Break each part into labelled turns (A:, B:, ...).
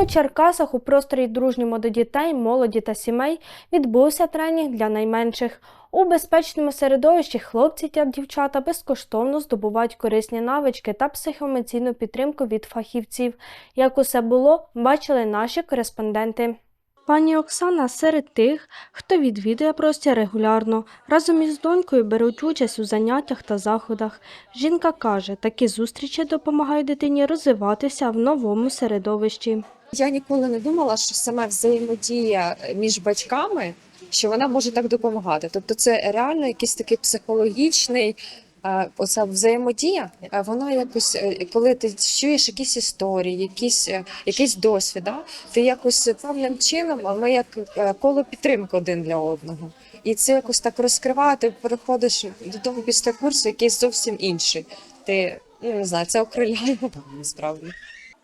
A: У Черкасах у просторі дружньому до дітей, молоді та сімей відбувся тренінг для найменших. У безпечному середовищі хлопці та дівчата безкоштовно здобувають корисні навички та психоемоційну підтримку від фахівців. Як усе було, бачили наші кореспонденти. Пані Оксана серед тих, хто відвідує простір регулярно. Разом із донькою беруть участь у заняттях та заходах. Жінка каже, такі зустрічі допомагають дитині розвиватися в новому середовищі.
B: Я ніколи не думала, що саме взаємодія між батьками, що вона може так допомагати. Тобто, це реально якийсь такий психологічний. е, Оця взаємодія, е, вона якось, е, коли ти чуєш якісь історії, якісь, якийсь досвід, да? ти якось певним чином, а ми як коло підтримки один для одного. І це якось так розкриває, ти переходиш до того після курсу, якийсь зовсім інший. Ти ну не знаю, це окриляє насправді.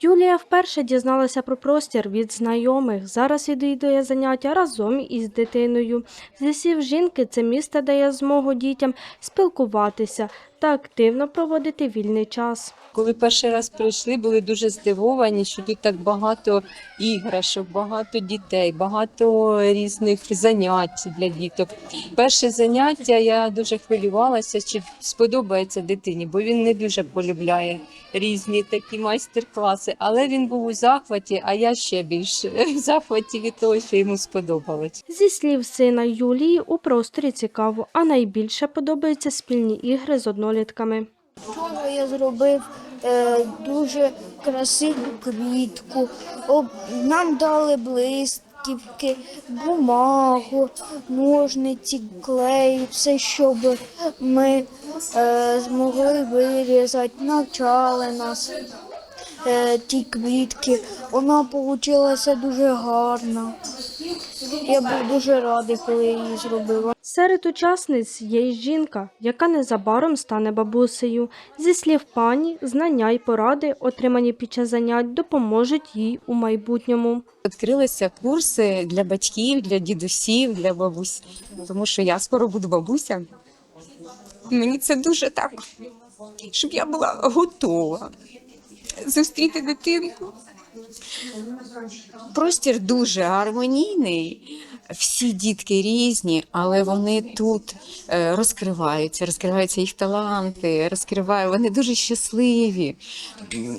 A: Юлія вперше дізналася про простір від знайомих. Зараз відвідує заняття разом із дитиною. Зі слів жінки, це місце дає змогу дітям спілкуватися та активно проводити вільний час.
C: Коли перший раз прийшли, були дуже здивовані, що тут так багато іграшок, багато дітей, багато різних занять для діток. Перше заняття я дуже хвилювалася, чи сподобається дитині, бо він не дуже полюбляє різні такі майстер-класи. Але він був у захваті, а я ще більше в захваті від того, що йому сподобалось.
A: Зі слів сина Юлії, у просторі цікаво, а найбільше подобаються спільні ігри з однолітками.
D: Вчора я зробив е, дуже красиву квітку. Об, нам дали блисківки, бумагу, ножниці, клей, все, щоб ми е, змогли вирізати, навчали нас е, ті квітки. Вона вийшла дуже гарна. Я був дуже радий, коли її зробила.
A: Серед учасниць є й жінка, яка незабаром стане бабусею. Зі слів пані, знання й поради, отримані під час занять, допоможуть їй у майбутньому.
C: Відкрилися курси для батьків, для дідусів, для бабусь, тому що я скоро буду бабуся. Мені це дуже так, щоб я була готова зустріти дитинку. Простір дуже гармонійний. Всі дітки різні, але вони тут е, розкриваються, розкриваються їх таланти, розкриваю. Вони дуже щасливі.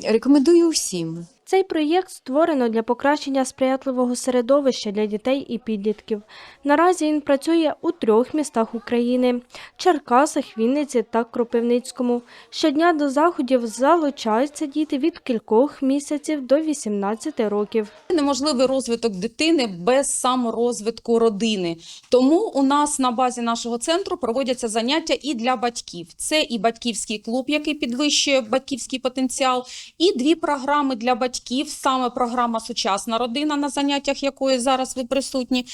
C: Рекомендую всім.
A: Цей проєкт створено для покращення сприятливого середовища для дітей і підлітків. Наразі він працює у трьох містах України – Черкасах, Вінниці та Кропивницькому. Щодня до заходів залучаються діти від кількох місяців до 18 років.
E: неможливий розвиток дитини без саморозвитку родини. Тому у нас на базі нашого центру проводяться заняття і для батьків. Це і батьківський клуб, який підвищує батьківський потенціал, і дві програми для батьків. Саме програма Сучасна родина, на заняттях якої зараз ви присутні.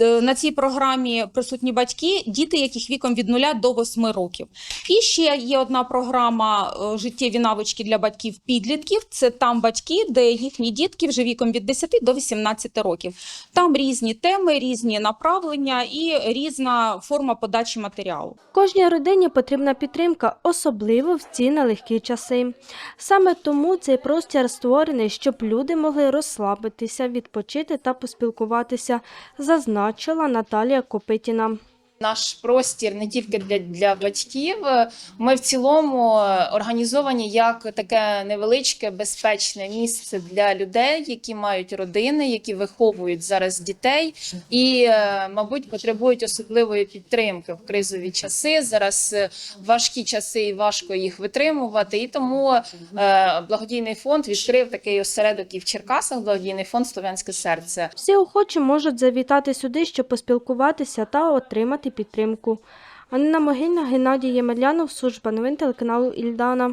E: Е, На цій програмі присутні батьки, діти, яких віком від 0 до 8 років. І ще є одна програма е, життєві навички для батьків підлітків. Це там батьки, де їхні дітки вже віком від 10 до 18 років. Там різні теми, різні направлення і різна форма подачі матеріалу.
A: Кожній родині потрібна підтримка, особливо в ці нелегкі часи. Саме тому цей простір створений, щоб люди могли розслабитися, відпочити та поспілкуватися, зазначила Наталія Копитіна.
F: Наш простір не тільки для, для батьків. Ми в цілому організовані як таке невеличке безпечне місце для людей, які мають родини, які виховують зараз дітей і, е, мабуть, потребують особливої підтримки в кризові часи. Зараз е, важкі часи і важко їх витримувати. І тому е, благодійний фонд відкрив такий осередок і в Черкасах. Благодійний фонд Слов'янське серце.
A: Всі охочі можуть завітати сюди, щоб поспілкуватися та отримати підтримку. Анна Могильна, Геннадій Ємельянов, служба новин телеканалу Ільдана.